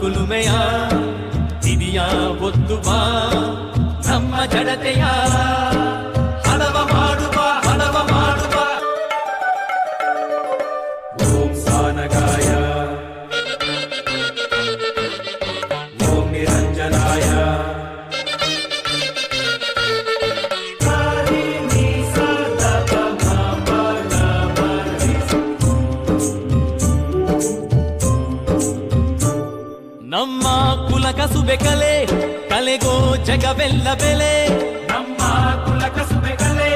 ಕುಲುಮೆಯ ಹಿರಿಯ ಒತ್ತು ಬಾ ನಮ್ಮ ಜಡತೆಯ ನಮ್ಮ ಕುಲ ಕಸುಬೆ ಕಲೆ, ಕಲೆಗೋ ಜಗವೆಲ್ಲ ಬೆಲೆ. ನಮ್ಮ ಕುಲ ಕಸುಬೆ ಕಲೆ,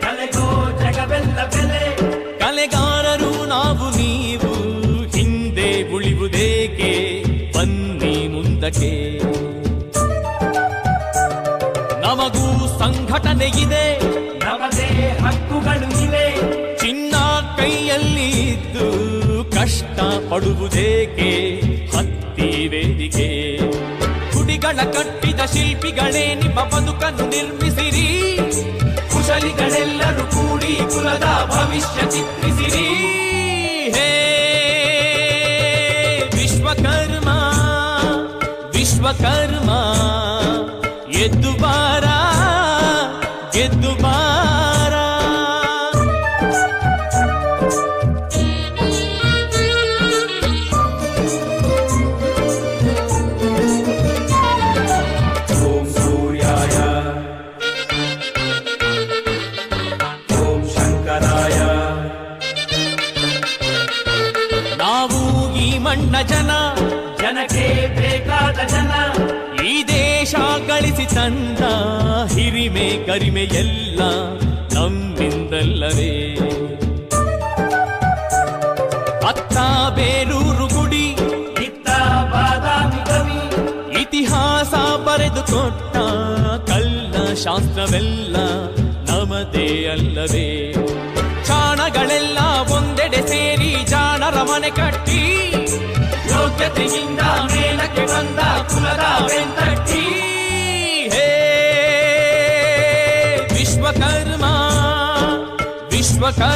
ಕಲೆಗೋ ಜಗವೆಲ್ಲ ಬೆಲೆ. ಕಲೆಗಾರರು ನಾವು ನೀವು, ಹಿಂದೆ ಉಳಿಯುವುದೇಕೆ, ಬನ್ನಿ ಮುಂದಕ್ಕೆ. ನಮಗೂ ಸಂಘಟನೆ ಇದೆ, ನಮದೇ ಹಕ್ಕುಗಳು ಇವೆ. ಚಿನ್ನ ಕೈಯಲ್ಲಿ ಇದ್ದು ಕಷ್ಟ ಪಡುವುದೇಕೆ ಹತ್ತಿ ವೇದಿಕೆ. ಗುಡಿಗಳ ಕಟ್ಟಿದ ಶಿಲ್ಪಿಗಳೇ ನಿಮ್ಮ ಬದುಕನ್ನು ನಿರ್ಮಿಸಿರಿ. ಕುಶಲಿಗಳೆಲ್ಲರೂ ಕೂಡಿ ಕುಲದ ಭವಿಷ್ಯ ಚಿತ್ರಿಸಿರಿ. ಹೇ ವಿಶ್ವಕರ್ಮ ವಿಶ್ವಕರ್ಮ, ಎದ್ದು ಬಾರ ಈ ಮಣ್ಣ ಜನ, ಜನಕ್ಕೆ ಬೇಕಾದ ಜನ, ಈ ದೇಶ ಗಳಿಸಿ ತಂದ ಹಿರಿಮೆ, ಕರಿಮೆ ಎಲ್ಲ ನಮ್ಮಿಂದಲ್ಲವೇ. ಅತ್ತ ಬೇಲೂರು ಗುಡಿ, ಇತ್ತ ಬಾದಾಮಿ ಕವಿ ಇತಿಹಾಸ ಬರೆದು ಕೊಟ್ಟ ಕಲ್ಲ ಶಾಸ್ತ್ರವೆಲ್ಲ ನಮದೇ ಅಲ್ಲವೇ. ಚಾಣಗಳೆಲ್ಲ ಒಂದೆಡೆ ಸೇರಿ ಜಾಣರ ಮನೆ ಕಟ್ಟಿ ಯೋಗ್ಯತೆಯಿಂದ ಮೇಲಕ್ಕೆ ಬಂದ ಕುಲದ ವೆಂಕಟ್ಟಿ ಹೇ ವಿಶ್ವಕರ್ಮ ವಿಶ್ವಕರ್ಮ.